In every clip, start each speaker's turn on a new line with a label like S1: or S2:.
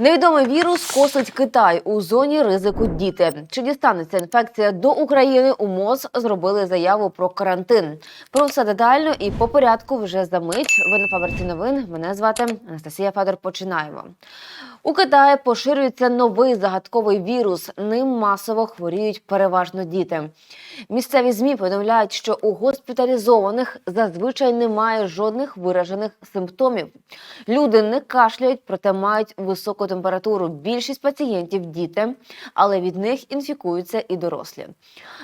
S1: Невідомий вірус косить Китай у зоні ризику діти. Чи дістанеться інфекція до України? У МОЗ зробили заяву про карантин. Про все детально і по порядку вже за мить. Ви на фабриці новин. Мене звати Анастасія Федор. Починаємо. У Китаї поширюється новий загадковий вірус. Ним масово хворіють переважно діти. Місцеві змі повідомляють, що у госпіталізованих зазвичай немає жодних виражених симптомів. Люди не кашляють, проте мають високу температуру. Більшість пацієнтів діти, але від них інфікуються і дорослі.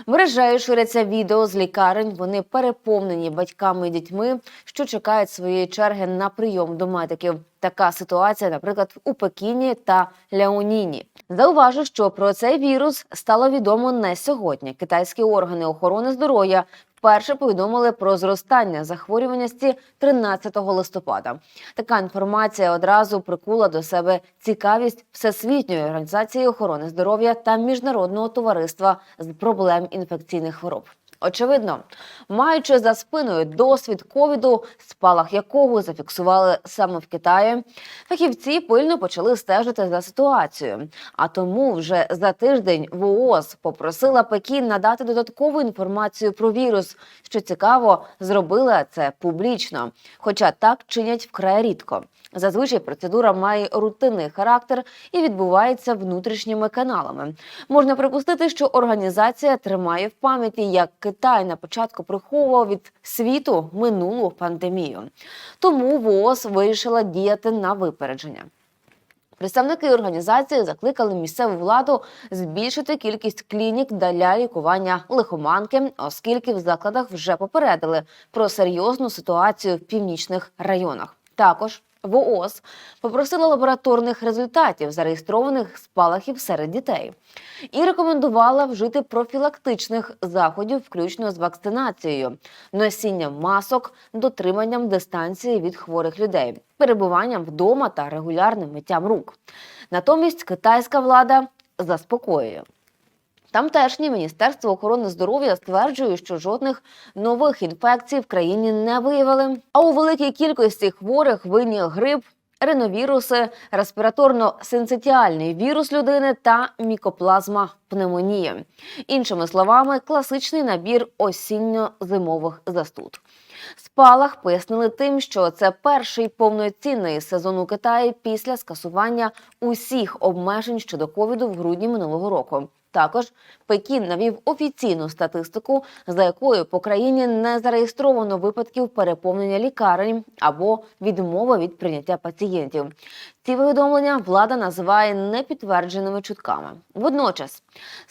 S1: Мережею ширяться відео з лікарень. Вони переповнені батьками і дітьми, що чекають своєї черги на прийом до медиків. Така ситуація, наприклад, у Пекіні та Ляоніні. Зауважу, що про цей вірус стало відомо не сьогодні. Китайські органи охорони здоров'я вперше повідомили про зростання захворюваності 13 листопада. Така інформація одразу прикула до себе цікавість Всесвітньої організації охорони здоров'я та міжнародного товариства з проблем інфекційних хвороб. Очевидно, маючи за спиною досвід ковіду, спалах якого зафіксували саме в Китаї, фахівці пильно почали стежити за ситуацією. А тому вже за тиждень ВООЗ попросила Пекін надати додаткову інформацію про вірус. Що цікаво, зробила це публічно, хоча так чинять вкрай рідко. Зазвичай процедура має рутинний характер і відбувається внутрішніми каналами. Можна припустити, що організація тримає в пам'яті, як Китай на початку приховував від світу минулу пандемію. Тому ВООЗ вирішила діяти на випередження. Представники організації закликали місцеву владу збільшити кількість клінік для лікування лихоманки, оскільки в закладах вже попередили про серйозну ситуацію в північних районах. Також ВООЗ попросила лабораторних результатів зареєстрованих спалахів серед дітей і рекомендувала вжити профілактичних заходів, включно з вакцинацією, носінням масок, дотриманням дистанції від хворих людей, перебуванням вдома та регулярним миттям рук. Натомість китайська влада заспокоює. Тамтешнє міністерство охорони здоров'я стверджує, що жодних нових інфекцій в країні не виявили. А у великій кількості хворих винні грип, реновіруси, респіраторно-синцитіальний вірус людини та мікоплазма пневмонії. Іншими словами, класичний набір осінньо-зимових застуд. Спалах пояснили тим, що це перший повноцінний сезон у Китаї після скасування усіх обмежень щодо ковіду в грудні минулого року. Також Пекін навів офіційну статистику, за якою по країні не зареєстровано випадків переповнення лікарень або відмови від прийняття пацієнтів. Ці повідомлення влада називає непідтвердженими чутками. Водночас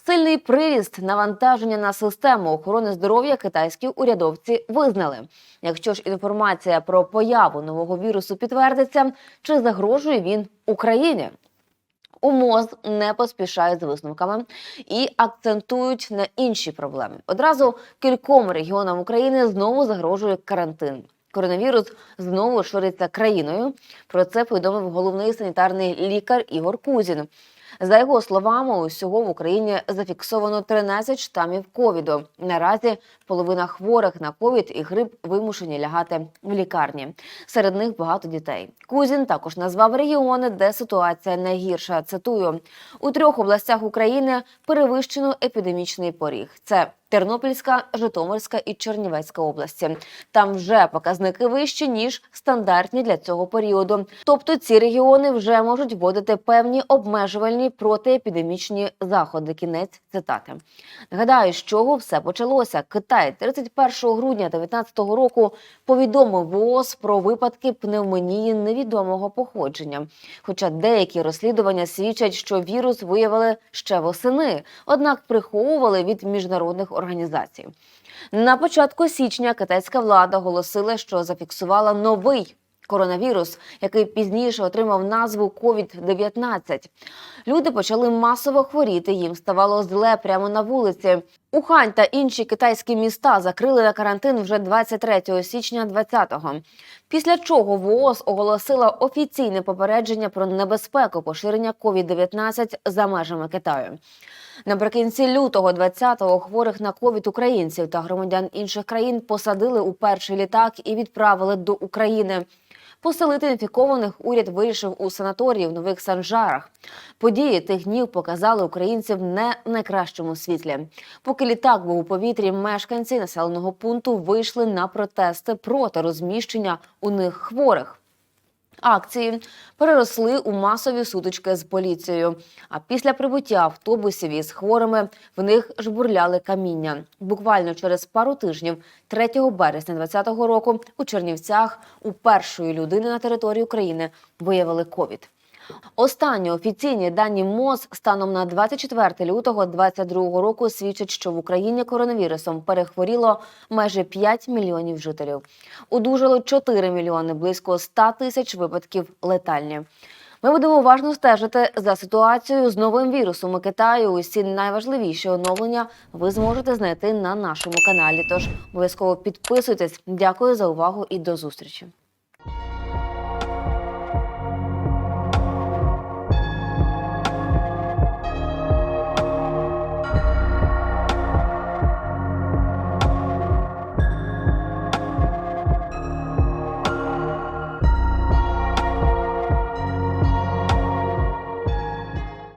S1: сильний приріст навантаження на систему охорони здоров'я китайські урядовці визнали. Якщо ж інформація про появу нового вірусу підтвердиться, чи загрожує він Україні? У МОЗ не поспішають з висновками і акцентують на інші проблеми. Одразу кільком регіонам України знову загрожує карантин. Коронавірус знову шириться країною. Про це повідомив головний санітарний лікар Ігор Кузін. За його словами, усього в Україні зафіксовано 13 штамів ковіду. Наразі половина хворих на ковід і грип вимушені лягати в лікарні. Серед них багато дітей. Кузін також назвав регіони, де ситуація найгірша. Цитую у трьох областях України перевищено епідемічний поріг. Це Тернопільська, Житомирська і Чернівецька області. Там вже показники вищі ніж стандартні для цього періоду. Тобто ці регіони вже можуть вводити певні обмежувальні протиепідемічні заходи. Кінець цитати. Нагадаю, з чого все почалося. Китай 31 грудня 2019 року повідомив ВООЗ про випадки пневмонії невідомого походження. Хоча деякі розслідування свідчать, що вірус виявили ще восени, однак приховували від міжнародних організацій. На початку січня китайська влада оголосила, що зафіксувала новий коронавірус, який пізніше отримав назву COVID-19. Люди почали масово хворіти. Їм ставало зле прямо на вулиці. Ухань та інші китайські міста закрили на карантин вже 23 січня 20-го. Після чого ВООЗ оголосила офіційне попередження про небезпеку поширення COVID-19 за межами Китаю. Наприкінці лютого 20-го хворих на ковід українців та громадян інших країн посадили у перший літак і відправили до України. Поселити інфікованих уряд вирішив у санаторії в нових санжарах. Події тих днів показали українців не в найкращому світлі. Поки літак був у повітрі, мешканці населеного пункту вийшли на протести проти розміщення у них хворих. Акції переросли у масові сутички з поліцією. А після прибуття автобусів із хворими в них жбурляли каміння. Буквально через пару тижнів, 3 березня 2020 року, у Чернівцях у першої людини на території України виявили ковід. Останні офіційні дані МОЗ станом на 24 лютого 2022 року свідчать, що в Україні коронавірусом перехворіло майже 5 мільйонів жителів. Одужало 4 мільйони, близько 100 тисяч випадків летальні. Ми будемо уважно стежити за ситуацією з новим вірусом у Китаю. Усі найважливіші оновлення ви зможете знайти на нашому каналі. Тож обов'язково підписуйтесь. Дякую за увагу і до зустрічі.